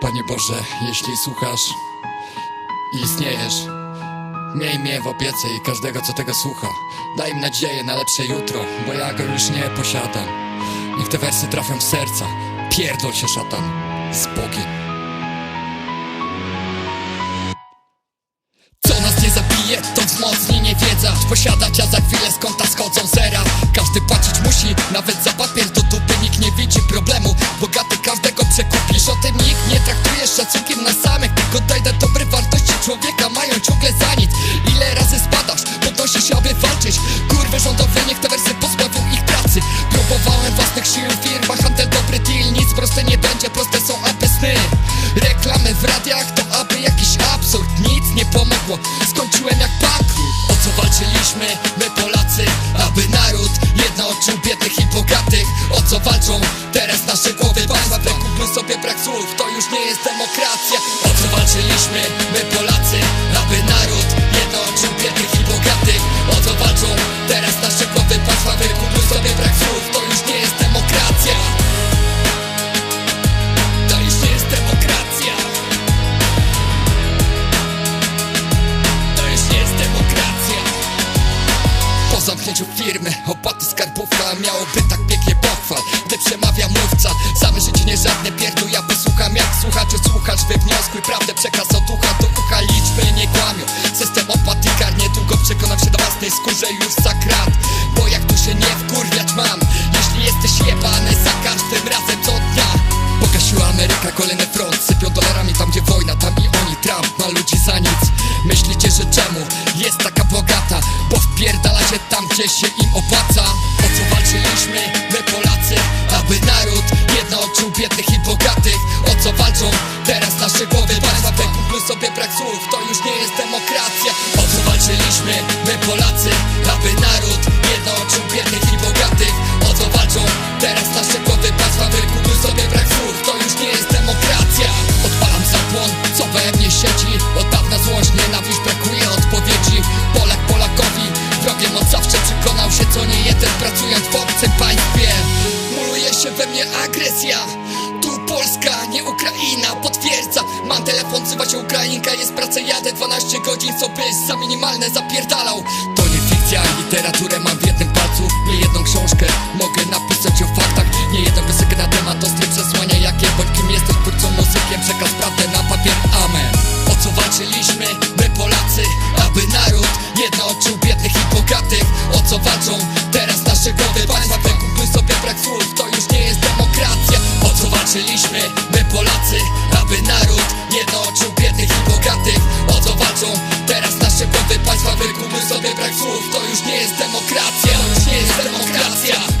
Panie Boże, jeśli słuchasz i istniejesz, miej mnie w opiece i każdego, co tego słucha. Daj im nadzieję na lepsze jutro, bo ja go już nie posiadam. Niech te wersy trafią w serca. Pierdol się, szatan. Z Bogiem. Co nas nie zabije, to wzmocni niewiedza Posiadać, a za chwilę z konta schodzą zera Każdy płacić musi, nawet za papier do dupy Nikt nie widzi problemu, brak słów, to już nie jest demokracja. O co walczyliśmy, my Polacy? Aby naród jednoczył biednych i bogatych O co walczą teraz nasze głowy Państwa wykupmy sobie brak słów, to już nie jest demokracja. To już nie jest demokracja. To już nie jest demokracja. Po zamknięciu firmy opłaty skarbówka Miałoby tak pięknie pochwał Gdy przemawia mówca żadne pierdół Ja posłucham jak słuchacz Słuchacz wywnioskuj prawdę przekaz od ucha do ucha Liczby nie kłamią. System opłat i kar Niedługo przekonam się do własnej skórze już za krat Bo jak tu się nie wkurwiać mam Jeśli jesteś jebany za każdym razem co dnia. Pogasiła Ameryka kolejny front Sypią dolarami tam gdzie wojna Tam i oni Trump ma ludzi za nic. Myślicie, że czemu jest taka bogata? Bo wpierdala się tam gdzie się im opłaca To już nie jest demokracja. O co walczyliśmy my Polacy Aby naród jednoczył biednych i bogatych. O co walczą teraz nasze głowy Państwa wykupmy sobie brak słów. To już nie jest demokracja. Odpalam zapłon, co we mnie siedzi. Od dawna złość, nienawiść, brakuje odpowiedzi. Polak Polakowi wrogiem od zawsze przekonał się Co nie jeden pracując w obcym państwie. Muluje się we mnie agresja. Tu Polska, nie Ukraina, Mam telefon, wzywa się Ukrainka Jest praca, jadę 12 godzin Co byś za minimalne zapierdalał. To nie fikcja, literaturę mam w jednym palcu Nie jedną książkę, mogę napisać o faktach Nie jeden piosenkę na temat ostry przesłania Jakie, bądź kim jesteś, twórcą muzykiem Przekaz prawdę na papier, amen. O co walczyliśmy, my Polacy Aby naród jednoczył biednych i bogatych? O co walczą demokracja, to nie jest demokracja?